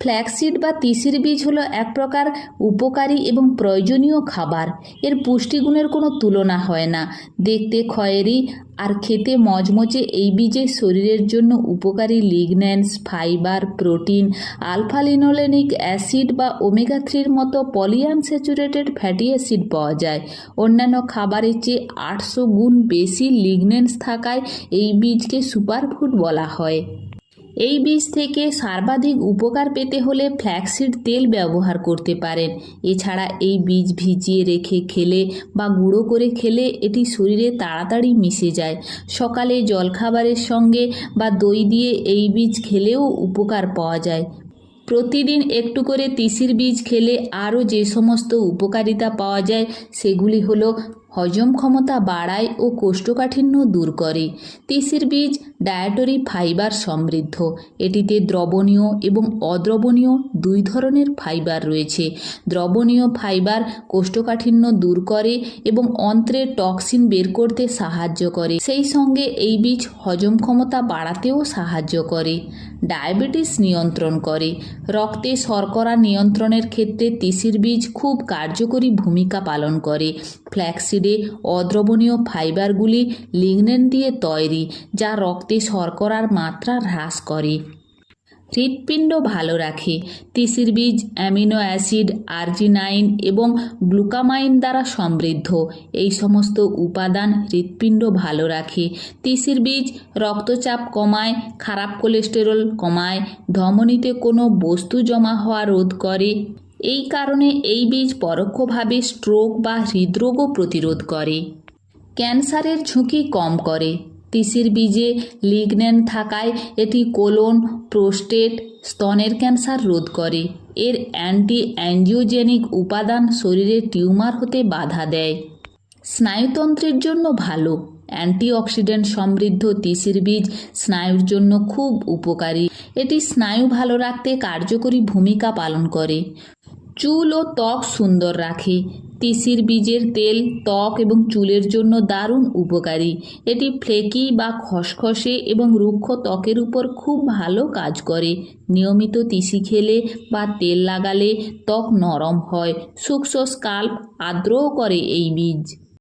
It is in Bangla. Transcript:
ফ্ল্যাক্সিড বা তিসির বীজ হলো এক প্রকার উপকারী এবং প্রয়োজনীয় খাবার। এর পুষ্টিগুণের কোনো তুলনা হয় না। দেখতে খয়েরি আর খেতে মজমচে এই বীজে শরীরের জন্য উপকারী lignans fibre, protein alpha linolenic acid বা ওমেগা থ্রির মতো পলিআনস্যাচুরেটেড ফ্যাটি অ্যাসিড পাওয়া যায়। অন্যান্য খাবারের চেয়ে আটশো গুণ বেশি লিগন্যান্স থাকায় এই বীজকে সুপারফুড বলা হয়। এই বীজ থেকে সর্বাধিক উপকার পেতে হলে ফ্ল্যাক্সিড তেল ব্যবহার করতে পারেন। এছাড়া এই বীজ ভিজিয়ে রেখে খেলে বা গুঁড়ো করে খেলে এটি শরীরে তাড়াতাড়ি মিশে যায়। সকালে জলখাবারের সঙ্গে বা দই দিয়ে এই বীজ খেলেও উপকার পাওয়া যায়। প্রতিদিন একটু করে তিসির বীজ খেলে আরও যে সমস্ত উপকারিতা পাওয়া যায় সেগুলি হলো হজম ক্ষমতা বাড়ায় ও কোষ্ঠকাঠিন্য দূর করে। তিসির বীজ ডায়েটরি ফাইবার সমৃদ্ধ। এটিতে দ্রবণীয় এবং অদ্রবণীয় দুই ধরনের ফাইবার রয়েছে। দ্রবণীয় ফাইবার কোষ্ঠকাঠিন্য দূর করে এবং অন্ত্রের টক্সিন বের করতে সাহায্য করে। সেই সঙ্গে এই বীজ হজম ক্ষমতা বাড়াতেও সাহায্য করে। ডায়াবেটিস নিয়ন্ত্রণ করে। রক্তে শর্করা নিয়ন্ত্রণের ক্ষেত্রে তিসির বীজ খুব কার্যকরী ভূমিকা পালন করে। ফ্ল্যাক্সিডে অদ্রবণীয় ফাইবারগুলি লিগনেন দিয়ে তৈরি, যা রক্তে শর্করার মাত্রা হ্রাস করে। হৃৎপিণ্ড ভালো রাখে, তিসির বীজ, অ্যামিনো অ্যাসিড, আর্জিনাইন এবং গ্লুকামাইন দ্বারা সমৃদ্ধ। এই সমস্ত উপাদান হৃৎপিণ্ড ভালো রাখে। তিসির বীজ রক্তচাপ কমায়, খারাপ কোলেস্টেরল কমায়, ধমনীতে কোনো বস্তু জমা হওয়া রোধ করে। এই কারণে এই বীজ পরোক্ষভাবে স্ট্রোক বা হৃদরোগও প্রতিরোধ করে। ক্যান্সারের ঝুঁকি কম করে। তিসির বীজে লিগনেন থাকায় এটি কোলন প্রোস্টেট স্তনের ক্যান্সার রোধ করে। এর অ্যান্টি অ্যাঞ্জিওজেনিক উপাদান শরীরে টিউমার হতে বাধা দেয়। স্নায়ুতন্ত্রের জন্য ভালো। অ্যান্টিঅক্সিডেন্ট সমৃদ্ধ তিসির বীজ স্নায়ুর জন্য খুব উপকারী। এটি স্নায়ু ভালো রাখতে কার্যকরী ভূমিকা পালন করে। চুল ও ত্বক সুন্দর রাখে। তিসির বীজের তেল, ত্বক এবং চুলের জন্য দারুণ উপকারী। এটি ফ্লেকি বা খসখসে এবং রুক্ষ ত্বকের উপর খুব ভালো কাজ করে। নিয়মিত তিসি খেলে বা তেল লাগালে ত্বক নরম হয়। সূক্ষ্ম স্কাল্প আর্দ্রও করে এই বীজ।